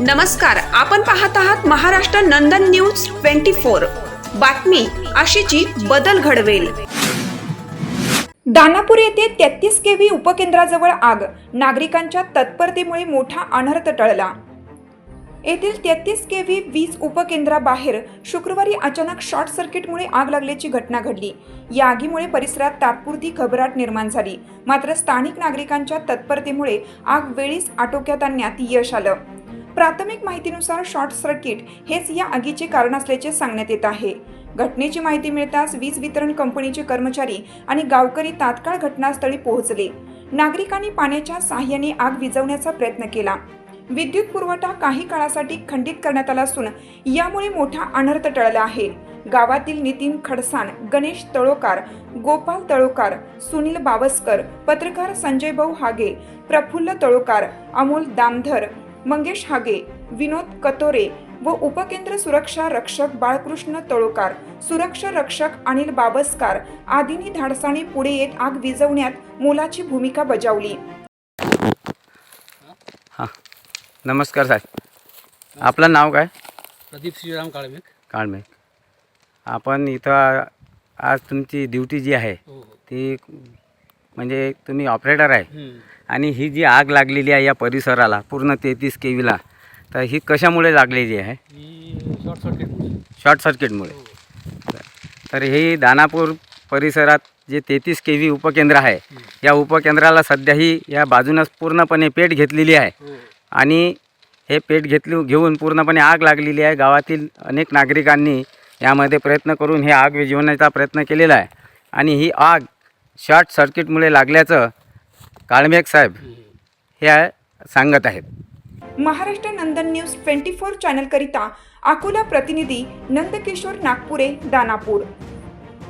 नमस्कार आपण पाहत आहात Maharashtra Nandan news twenty four. बातमी अशीची बदल घडवेल. दानापूर येथे तेहतीस केव्ही उपकेंद्राजवळ आग. नागरिकांच्या तत्परतेमुळे मोठा अनर्थ टळला. येथील तेहतीस केव्ही वीज उपकेंद्राबाहेर शुक्रवारी अचानक शॉर्ट सर्किटमुळे आग लागल्याची घटना घडली. या आगीमुळे परिसरात तात्पुरती घबराट निर्माण झाली. मात्र स्थानिक नागरिकांच्या तत्परतेमुळे आग वेळीच आटोक्यात आणण्यात यश आलं. प्राथमिक माहितीनुसार शॉर्ट सर्किट हेच या आगीचे कारण असल्याचे सांगण्यात येत आहे. घटनेची माहिती मिळताच वीज वितरण कंपनीचे कर्मचारी आणि गावकरी तात्काळ घटनास्थळी पोहोचले. नागरिकांनी पाण्याच्या साह्याने आग विझवण्याचा प्रयत्न केला. विद्युत पुरवठा काही काळासाठी खंडित करण्यात आला असून यामुळे मोठा अनर्थ टळला आहे. गावातील नितीन खडसाण गणेश तळोकार गोपाल तळोकार सुनील बावस्कर पत्रकार संजय भाऊ हागे प्रफुल्ल तळोकार अमोल दामधर मंगेश हागे विनोद कतोरे व उपकेंद्र सुरक्षा रक्षक बाळकृष्ण तळोकार सुरक्षा रक्षक अनिल बाबसकार आदींनी धाडसाने पुढे येत आग विझवण्यात मोलाची भूमिका बजावली. हां. नमस्कार साहेब. आपलं नाव काय? प्रदीप श्रीराम काळमेक काळमेघ. आपण इथं आज तुमची ड्युटी जी आहे हो हो. ती म्हणजे तुम्ही ऑपरेटर आहे. आणि ही जी आग लागलेली आहे या परिसराला पूर्ण तेहतीस के व्हीला तर ही कशामुळे लागलेली आहे? ही शॉर्ट सर्किट शॉर्ट सर्किटमुळे तर ही दानापूर परिसरात जे तेहतीस के व्ही उपकेंद्र आहे या उपकेंद्राला सध्या ही या बाजूनच पूर्णपणे पेट घेतलेली आहे. हो. आणि हे पेट घेतली घेऊन पूर्णपणे आग लागलेली आहे. गावातील अनेक नागरिकांनी यामध्ये प्रयत्न करून हे आग विझवण्याचा प्रयत्न केलेला आहे. आणि ही आग शॉर्ट सर्किटमुळे लागल्याचं काळमेघ साहेब हे सांगत आहेत. Maharashtra Nandan news twenty four चॅनलकरिता Akola प्रतिनिधी नंदकिशोर नागपुरे दानापूर.